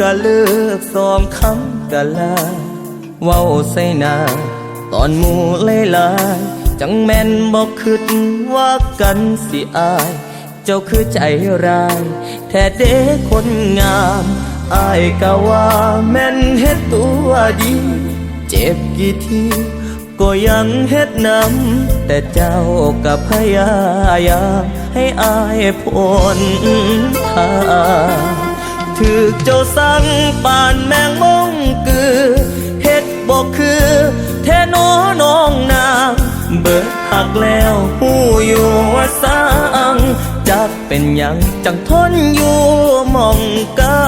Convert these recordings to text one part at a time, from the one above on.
กะเลิกสองคำกะลา เว้าใส่นา ตอนหมู่เลยลาย จังแม่นบอกคิดว่ากันสิอาย เจ้าคือใจร้าย แท้เด็กคนงามอายกะว่าแม่นเฮ็ดตัวดี เจ็บกี่ทีก็ยังเฮ็ดนำแต่เจ้ากับพยายามให้อายพ้นทาง ถือเจ้าสั่งปานแมงมงกือเฮ็ดบอกคือแท้น้อน้องนางเบิดหักแล้วหูอยู่ว่าสร้างจักเป็นหยังจังทนอยู่มองเก้า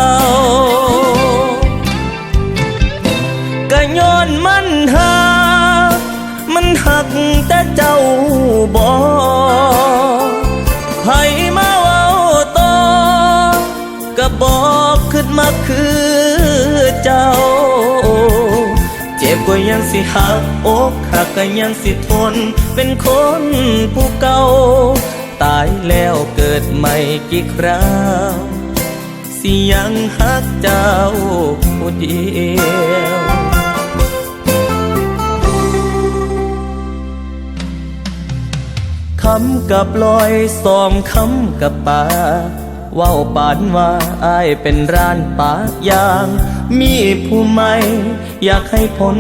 บก็ยังสิหักอกหักก็ยังสิทน เป็นคนผู้เก่า ตายแล้วเกิดใหม่กี่คราวสิยังหักเจ้าผู้เดียวคำกับลอยสองคำกับปา ว้าปานว่าอายเป็นร้านปากยาง มีผู้ใหม่อยากให้พ้น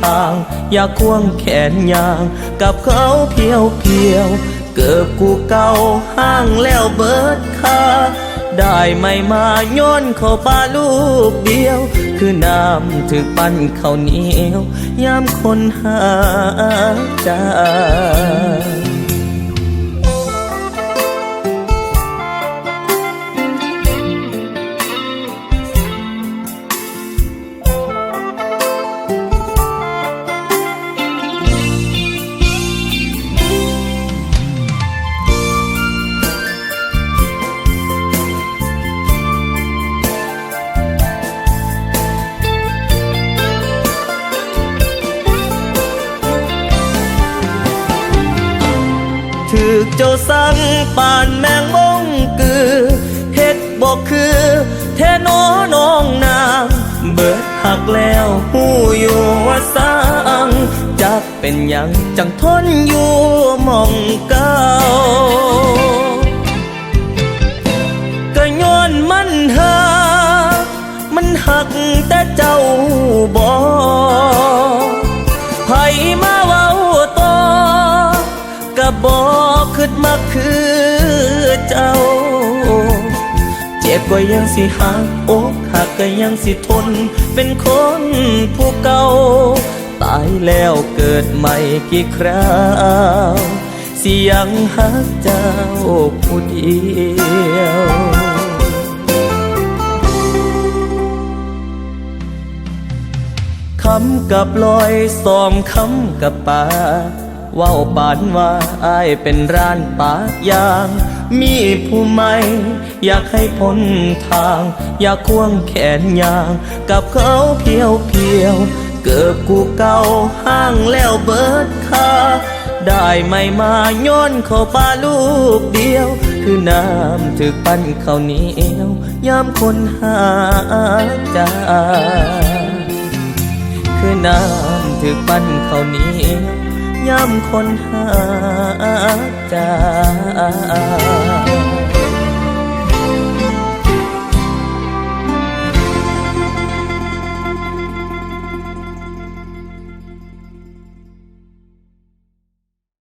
ทาง อยากควงแขนยาง กับเขาเพียวเพียวเกิบกูเก่าห้างแล้วเบิดคาได้ไม่มาย้อนเข้าป่าลูกเดียว คือน้ำถึกปั้นข้าวเหนียวยามคนหาใจ ถือเจ้าสั่งปานแมงมงกือเฮ็ดบอกคือเทนอน้องนางเบิดหักแล้วหูอยู่ว่าสร้างจักเป็นยังจังทนอยู่มองเก่า บก็ยังสิหักอกหักก็ยังสิทน เป็นคนผู้เก่า ตายแล้วเกิดใหม่กี่คราวสิยังหักเจ้าผู้เดียวคำกับลอยสองคำกับปาเว้าปานว่าอายเป็นร้านปากยาง มีผู้ใหม่อยากให้พ้นทาง อยากควงแขนยาง กับเขาเพียวเพียว เกิบกูเก่าห้างแล้วเบิดคาได้ไม่มาย้อนเข้าป่าลูกเดียว คือน้ำถึกปั้นข้าวเหนียวยามคนหาใจคือน้ำถือปั้นเขาวเหนี้ย่ ย่ำคนหาจาก